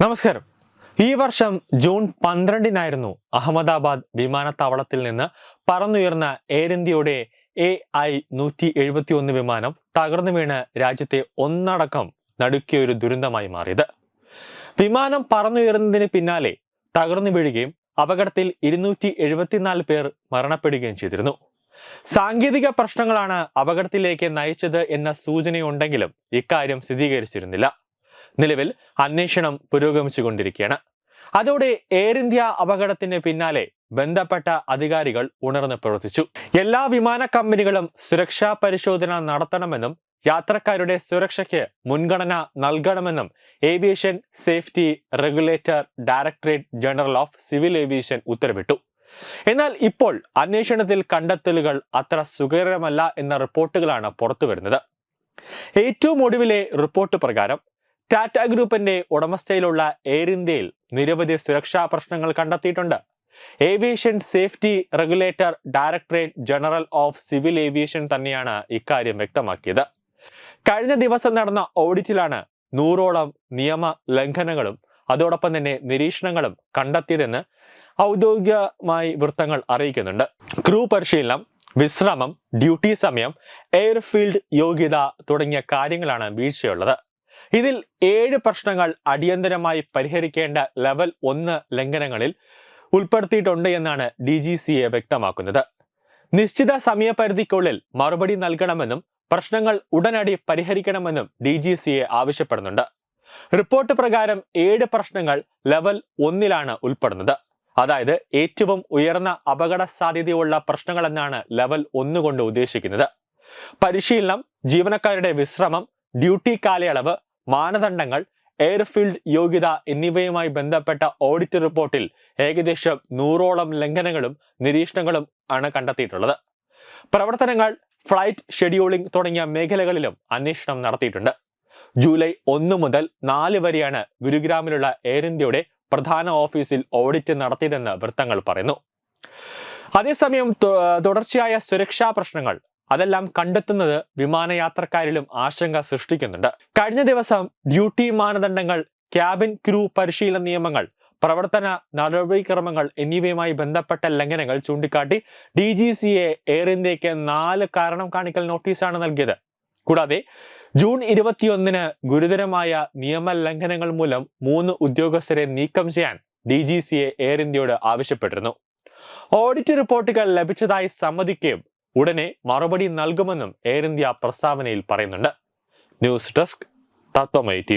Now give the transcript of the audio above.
നമസ്കാരം. ഈ വർഷം ജൂൺ പന്ത്രണ്ടിനായിരുന്നു അഹമ്മദാബാദ് വിമാനത്താവളത്തിൽ നിന്ന് പറന്നുയർന്ന എയർ ഇന്ത്യയുടെ എ ഐ നൂറ്റി എഴുപത്തി ഒന്ന് വിമാനം തകർന്നു വീണ് രാജ്യത്തെ ഒന്നടക്കം നടുക്കിയ ഒരു ദുരന്തമായി മാറിയത്. വിമാനം പറന്നുയർന്നതിന് പിന്നാലെ തകർന്നു വീഴുകയും അപകടത്തിൽ ഇരുന്നൂറ്റി എഴുപത്തിനാല് പേർ മരണപ്പെടുകയും ചെയ്തിരുന്നു. സാങ്കേതിക പ്രശ്നങ്ങളാണ് അപകടത്തിലേക്ക് നയിച്ചത് എന്ന സൂചനയുണ്ടെങ്കിലും ഇക്കാര്യം സ്ഥിരീകരിച്ചിരുന്നില്ല. നിലവിൽ അന്വേഷണം പുരോഗമിച്ചുകൊണ്ടിരിക്കുകയാണ്. അതോടെ എയർ ഇന്ത്യ അപകടത്തിന് പിന്നാലെ ബന്ധപ്പെട്ട അധികാരികൾ ഉണർന്ന് പ്രവർത്തിച്ചു. എല്ലാ വിമാന കമ്പനികളും സുരക്ഷാ പരിശോധന നടത്തണമെന്നും യാത്രക്കാരുടെ സുരക്ഷയ്ക്ക് മുൻഗണന നൽകണമെന്നും aviation safety regulator directorate general of civil aviation ഉത്തരവിട്ടു. എന്നാൽ ഇപ്പോൾ അന്വേഷണത്തിൽ കണ്ടെത്തലുകൾ അത്ര സുഖകരമല്ല എന്ന റിപ്പോർട്ടുകളാണ് പുറത്തുവരുന്നത്. ഏറ്റവും ഒടുവിലെ റിപ്പോർട്ട് പ്രകാരം ടാറ്റ ഗ്രൂപ്പിന്റെ ഉടമസ്ഥയിലുള്ള എയർ ഇന്ത്യയിൽ നിരവധി സുരക്ഷാ പ്രശ്നങ്ങൾ കണ്ടെത്തിയിട്ടുണ്ട്. Aviation safety regulator directorate general of civil aviation തന്നെയാണ് ഇക്കാര്യം വ്യക്തമാക്കിയത്. കഴിഞ്ഞ ദിവസം നടന്ന ഓഡിറ്റിലാണ് നൂറോളം നിയമ ലംഘനങ്ങളും അതോടൊപ്പം തന്നെ നിരീക്ഷണങ്ങളും കണ്ടെത്തിയതെന്ന് ഔദ്യോഗികമായി വൃത്തങ്ങൾ അറിയിക്കുന്നുണ്ട്. ക്രൂ പരിശീലനം വിശ്രമം ഡ്യൂട്ടി സമയം എയർഫീൽഡ് യോഗ്യത തുടങ്ങിയ കാര്യങ്ങളാണ് വീഴ്ചയുള്ളത്. ഇതിൽ ഏഴ് പ്രശ്നങ്ങൾ അടിയന്തരമായി പരിഹരിക്കേണ്ട ലെവൽ ഒന്ന് ലംഘനങ്ങളിൽ ഉൾപ്പെടുത്തിയിട്ടുണ്ട് എന്നാണ് ഡി ജി സി എ വ്യക്തമാക്കുന്നത്. നിശ്ചിത സമയപരിധിക്കുള്ളിൽ മറുപടി നൽകണമെന്നും പ്രശ്നങ്ങൾ ഉടനടി പരിഹരിക്കണമെന്നും ഡി ജി സി എ ആവശ്യപ്പെടുന്നുണ്ട്. റിപ്പോർട്ട് പ്രകാരം ഏഴ് പ്രശ്നങ്ങൾ ലെവൽ ഒന്നിലാണ് ഉൾപ്പെടുന്നത്. അതായത് ഏറ്റവും ഉയർന്ന അപകട സാധ്യതയുള്ള പ്രശ്നങ്ങൾ എന്നാണ് ലെവൽ ഒന്ന് കൊണ്ട് ഉദ്ദേശിക്കുന്നത്. പരിശീലനം ജീവനക്കാരുടെ വിശ്രമം ഡ്യൂട്ടി കാലയളവ് മാനദണ്ഡങ്ങൾ എയർഫീൽഡ് യോഗ്യത എന്നിവയുമായി ബന്ധപ്പെട്ട ഓഡിറ്റ് റിപ്പോർട്ടിൽ ഏകദേശം നൂറോളം ലംഘനങ്ങളും നിരീക്ഷണങ്ങളും ആണ് കണ്ടെത്തിയിട്ടുള്ളത്. പ്രവർത്തനങ്ങൾ ഫ്ലൈറ്റ് ഷെഡ്യൂളിംഗ് തുടങ്ങിയ മേഖലകളിലും അന്വേഷണം നടത്തിയിട്ടുണ്ട്. ജൂലൈ ഒന്ന് മുതൽ നാല് വരെയാണ് ഗുരുഗ്രാമിലുള്ള എയർ ഇന്ത്യയുടെ പ്രധാന ഓഫീസിൽ ഓഡിറ്റ് നടത്തിയതെന്ന് വൃത്തങ്ങൾ പറയുന്നു. അതേസമയം തുടർച്ചയായ സുരക്ഷാ പ്രശ്നങ്ങൾ അതെല്ലാം കണ്ടെത്തുന്നത് വിമാനയാത്രക്കാരിലും ആശങ്ക സൃഷ്ടിക്കുന്നുണ്ട്. കഴിഞ്ഞ ദിവസം ഡ്യൂട്ടി മാനദണ്ഡങ്ങൾ ക്യാബിൻ ക്രൂ പരിശീലന നിയമങ്ങൾ പ്രവർത്തന നടപടിക്രമങ്ങൾ എന്നിവയുമായി ബന്ധപ്പെട്ട ലംഘനങ്ങൾ ചൂണ്ടിക്കാട്ടി D G C A Air ഇന്ത്യയ്ക്ക് നാല് കാരണം കാണിക്കൽ നോട്ടീസാണ് നൽകിയത്. കൂടാതെ ജൂൺ ഇരുപത്തിയൊന്നിന് ഗുരുതരമായ നിയമ ലംഘനങ്ങൾ മൂലം മൂന്ന് ഉദ്യോഗസ്ഥരെ നീക്കം ചെയ്യാൻ D G C A Air ഇന്ത്യയോട് ആവശ്യപ്പെട്ടിരുന്നു. ഓഡിറ്റ് റിപ്പോർട്ടുകൾ ലഭിച്ചതായി സമ്മതിക്കുകയും ഉടനെ മറുപടി നൽകുമെന്നും എയർ ഇന്ത്യ പ്രസ്താവനയിൽ പറയുന്നുണ്ട്. ന്യൂസ് ഡെസ്ക് തത്വമൈ ടി